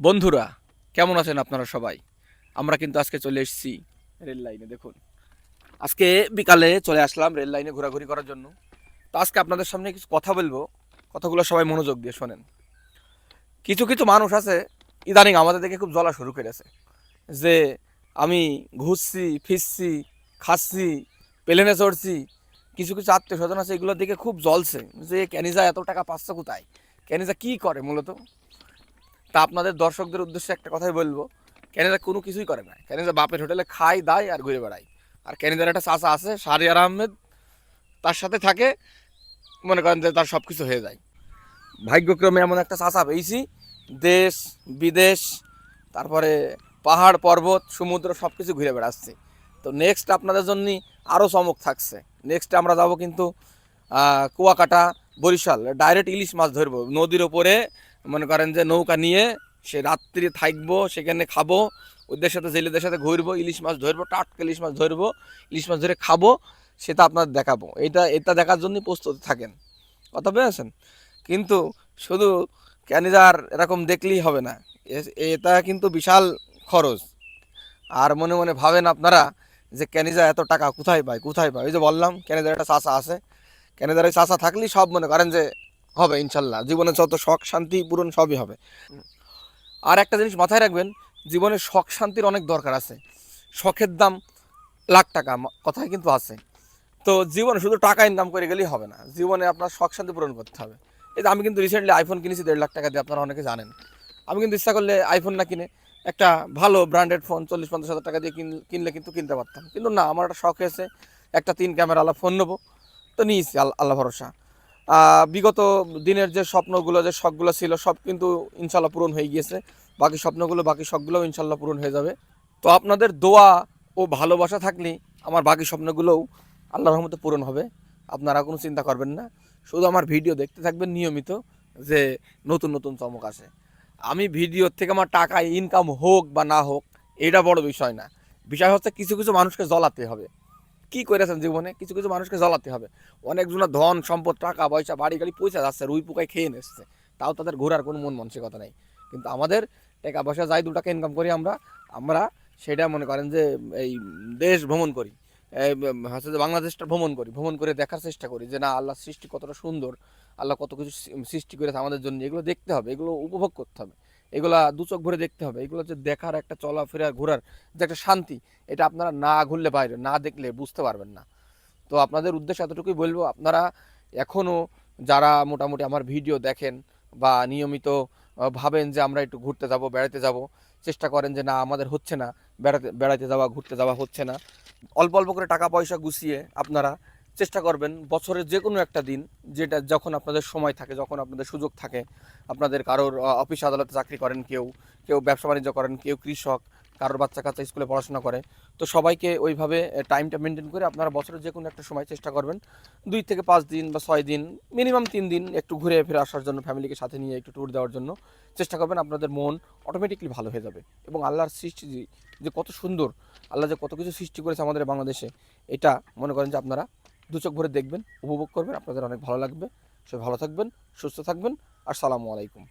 বন্ধুরা, কেমন আছেন আপনারা সবাই? আমরা কিন্তু আজকে চলে এসেছি রেল লাইনে, দেখুন। আজকে বিকালে চলে আসলাম রেল লাইনে ঘোরাঘুরি করার জন্য। তো আজকে আপনাদের সামনে কিছু কথা বলব, কথাগুলো সবাই মনোযোগ দিয়ে শোনেন। কিছু কিছু মানুষ আছে, ইদানিং আমাদের দেখে খুব জ্বলা শুরু করেছে, যে আমি ঘুরছি, ফিরছি, খাচ্ছি, প্লেনে চড়ছি। কিছু কিছু আত্মীয় স্বজন আছে, এগুলোর দিকে খুব জ্বলছে, যে ক্যানিজা এত টাকা পাচ্ছে কোথায়? ক্যানিজা কী করে মূলত? তা আপনাদের দর্শকদের উদ্দেশ্যে একটা কথাই বলব, ক্যানেডা কোনো কিছুই করে না। ক্যানেডা বাপের হোটেলে খায়, দায় আর ঘুরে বেড়ায়। আর ক্যানেডার একটা চাচা আছে শাহরিয়ার আহমেদ, তার সাথে থাকে, মনে করেন যে তার সব কিছু হয়ে যায়। ভাগ্যক্রমে এমন একটা চাচা পেয়েছি, দেশ, বিদেশ, তারপরে পাহাড়, পর্বত, সমুদ্র সব কিছু ঘুরে বেড়াচ্ছি। তো নেক্সট আপনাদের জন্য আরও চমক থাকছে। নেক্সট আমরা যাব কিন্তু কুয়াকাটা, বরিশাল। ডাইরেক্ট ইলিশ মাছ ধরবো। নদীর ওপরে মনে করেন যে নৌকা নিয়ে সে রাত্রি থাকব, সেখানে খাব, ওদের সাথে, জেলেদের সাথে ঘুরবো, ইলিশ মাছ ধরবো, টাটকা ইলিশ মাছ ধরবো, ইলিশ মাছ ধরে খাব, সেটা আপনার দেখাবো। এটা এটা দেখার জন্যই প্রস্তুত থাকেন। কথা পেয়েছেন কিন্তু শুধু ক্যানিজার এরকম দেখলেই হবে না। এটা কিন্তু বিশাল খরচ। আর মনে মনে ভাবেন আপনারা যে ক্যানিজা এত টাকা কোথায় পায় কোথায় পায়? ওই যে বললাম ক্যানিজার একটা চাষা আছে। ক্যানিজার ওই চাষা থাকলেই সব মনে করেন যে হবে ইনশাল্লাহ। জীবনে যত শখ, শান্তি পূরণ সবই হবে। আর একটা জিনিস মাথায় রাখবেন, জীবনে শখ, শান্তির অনেক দরকার আছে। শখের দাম লাখ টাকা কথায় কিন্তু আছে। তো জীবনে শুধু টাকা ইনকাম করে গেলেই হবে না। জীবনে আপনার শখ, শান্তি পূরণ করতে হবে। এই আমি কিন্তু রিসেন্টলি আইফোন কিনেছি, দেড় লাখ টাকা দিয়ে, আপনারা অনেকে জানেন। আমি কিন্তু ইচ্ছা করলে আইফোন না কিনে একটা ভালো ব্র্যান্ডেড ফোন চল্লিশ, পঞ্চাশ হাজার টাকা দিয়ে কিন- কিনলে কিন্তু কিনতে পারতাম। কিন্তু না, আমার একটা শখ হয়েছে, একটা তিন ক্যামেরাওয়ালা ফোন নেব। তো নিয়েছি, আল- আল্লাহ ভরসা। বিগত দিনের যে স্বপ্নগুলো, যে শখগুলো ছিল, সব কিন্তু ইনশাল্লাহ পূরণ হয়ে গিয়েছে। বাকি স্বপ্নগুলো, বাকি শখগুলোও ইনশাল্লাহ পূরণ হয়ে যাবে। তো আপনাদের দোয়া ও ভালোবাসা থাকলে আমার বাকি স্বপ্নগুলোও আল্লাহ রহমতে পূরণ হবে। আপনারা কোনো চিন্তা করবেন না। শুধু আমার ভিডিও দেখতে থাকবেন নিয়মিত, যে নতুন নতুন চমক আসে। আমি ভিডিওর থেকে আমার টাকা ইনকাম হোক বা না হোক, এটা বড় বিষয় না। বিষয় হচ্ছে কিছু কিছু মানুষকে জ্বলাতে হবে। কি করেছেন জীবনে? কিছু কিছু মানুষকে জ্বলাতে হবে। অনেকজনের ধন, সম্পদ, টাকা, পয়সা, বাড়ি, গাড়ি পয়সা যাচ্ছে, রুই পোকায় খেয়ে নিচ্ছে তাও তাদের ঘোরার কোনো মন মানসিকতা নেই। কিন্তু আমাদের টাকা পয়সা যাই দু টাকা ইনকাম করি আমরা আমরা সেটা মনে করেন যে, এই দেশ ভ্রমণ করি। হচ্ছে যে বাংলাদেশটা ভ্রমণ করি, ভ্রমণ করে দেখার চেষ্টা করি যে, না আল্লাহ সৃষ্টি কতটা সুন্দর, আল্লাহ কত কিছু সৃষ্টি করেছে আমাদের জন্য। এগুলো দেখতে হবে, এগুলো উপভোগ করতে হবে। এগুলা দু চোখ ভরে দেখতে হবে। এগুলো যে দেখার একটা, চলাফেরা, ঘোরার যে একটা শান্তি, এটা আপনারা না ঘুরলে বাইরে, না দেখলে বুঝতে পারবেন না। তো আপনাদের উদ্দেশ্যে এতটুকুই বলব, আপনারা এখনও যারা মোটামুটি আমার ভিডিও দেখেন বা নিয়মিত ভাবেন যে আমরা একটু ঘুরতে যাব, বেড়াতে যাব, চেষ্টা করেন যে না, আমাদের হচ্ছে না, বেড়াতে বেড়াতে যাওয়া, ঘুরতে যাওয়া হচ্ছে না। অল্প অল্প করে টাকা পয়সা গুছিয়ে আপনারা চেষ্টা করবেন বছরের যে কোনো একটা দিন, যেটা যখন আপনাদের সময় থাকে, যখন আপনাদের সুযোগ থাকে, আপনাদের কারোর অফিস আদালতে চাকরি করেন কেউ কেউ ব্যবসা বাণিজ্য করেন, কেউ কৃষক, কারোর বাচ্চা কাচ্চা স্কুলে পড়াশোনা করে, তো সবাইকে ওইভাবে টাইমটা মেনটেন করে আপনারা বছরের যে কোনো একটা সময় চেষ্টা করবেন। দুই থেকে পাঁচ দিন বা ছয় দিন মিনিমাম তিন দিন একটু ঘুরে ফিরে আসার জন্য ফ্যামিলিকে সাথে নিয়ে একটু ট্যুর দেওয়ার জন্য চেষ্টা করবেন, আপনাদের মন অটোমেটিকলি ভালো হয়ে যাবে। এবং আল্লাহর সৃষ্টি যে- কত সুন্দর, আল্লাহ যে কত কিছু সৃষ্টি করেছে আমাদের বাংলাদেশে, এটা মনে করেন যে আপনারা দু চোখ ভরে দেখবেন, উপভোগ করবেন। আপনাদের অনেক ভালো লাগবে। সবাই ভালো থাকবেন, সুস্থ থাকবেন। আর সালামু আলাইকুম।